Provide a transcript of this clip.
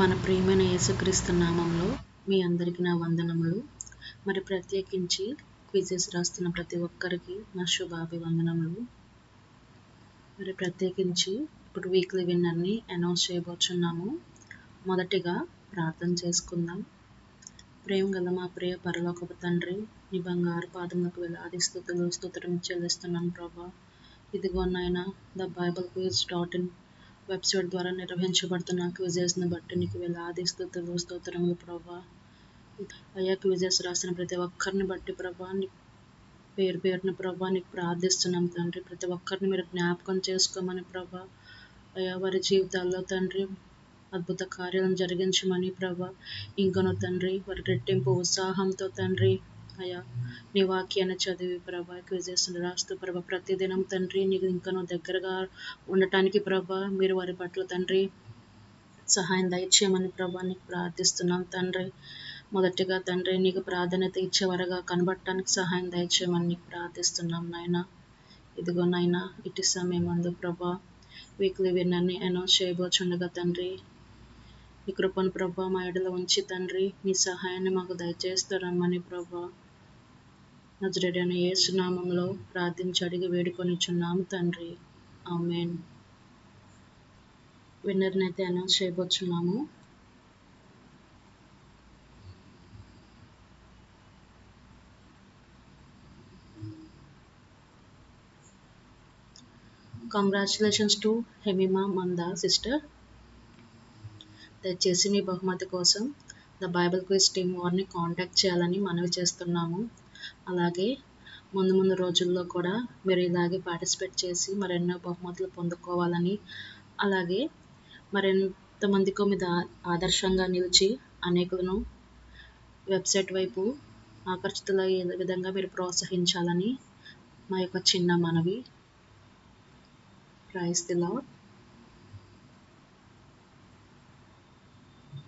మన ప్రియమైన యేసుక్రీస్తు నామంలో మీ అందరికీ నా వందనములు. మరి ప్రత్యేకించి క్విజెస్ రాస్తున్న ప్రతి ఒక్కరికి నా శుభాభివందనములు. మరి ప్రత్యేకించి ఇప్పుడు వీక్లీ విన్నర్ని అనౌన్స్ చేయబోచున్నాము. మొదటిగా ప్రార్థన చేసుకుందాం. ప్రేమ గల మా ప్రియ పరలోకపు తండ్రి నీ బంగారు పాదములకు వేలాది స్థుతులు స్థుతులు చెల్లిస్తున్నాను ప్రభా. ఇదిగో నాయన the Bible quiz dot in website ద్వారా నిర్వహించబడుతున్న క్విజెస్ని బట్టి నీకు వేలాది స్థుతులు స్తోత్రములు ప్రభా. అయ్యా క్విజెస్ రాసిన ప్రతి ఒక్కరిని బట్టి ప్రభా పేరు పేరున ప్రభా నీకు ప్రార్థిస్తున్నాం తండ్రి. ప్రతి ఒక్కరిని మీరు జ్ఞాపకం చేసుకోమని ప్రభా. అయ్యా వారి జీవితాల్లో తండ్రి అద్భుత కార్యాలను జరిగించమని ప్రభా. ఇంకను తండ్రి వారి రెట్టింపు ఉత్సాహంతో తండ్రి అయ్యా. నీ వాక్యాన్ని చదివి ప్రభా క్విజెస్ రాస్తూ ప్రభా ప్రతిదినం తండ్రి నీకు ఇంకను దగ్గరగా ఉండటానికి ప్రభా మీరు వారి పట్ల తండ్రి సహాయం దయచేయమని ప్రభా నీకు ప్రార్థిస్తున్నాం తండ్రి. మొదటిగా తండ్రి నీకు ప్రాధాన్యత ఇచ్చేవారుగా కనబడటానికి సహాయం దయచేయమని నీకు ప్రార్థిస్తున్నాం నాయన. ఇదిగో నాయన ఇటు సమయం అందు ప్రభా వీక్లీ విన్నర్ని అనౌన్స్ చేయబోచుండగా తండ్రి ఈ కృపను ప్రభా మా ఎడలో ఉంచి తండ్రి నీ సహాయాన్ని మాకు దయచేస్తారమ్మని ప్రభా. నజరేడైన యేసునామంలో ప్రార్థించి అడిగి వేడుకొనిచున్నాము తండ్రి. ఆమెన్. విన్నర్ని అయితే announce చేయబోచున్నాము. Congratulations to Hemima Manda sister దయచేసి మీ బహుమతి కోసం ద బైబిల్ క్విజ్ టీమ్ వారిని కాంటాక్ట్ చేయాలని మనవి చేస్తున్నాము. అలాగే ముందు ముందు రోజుల్లో కూడా మీరు ఇలాగే పార్టిసిపేట్ చేసి మరెన్నో బహుమతులు పొందుకోవాలని అలాగే మరెంతమందికో మీద ఆదర్శంగా నిలిచి అనేకులను వెబ్సైట్ వైపు ఆకర్షితులయ్యే విధంగా మీరు ప్రోత్సహించాలని మా యొక్క చిన్న మనవి. Praise the lord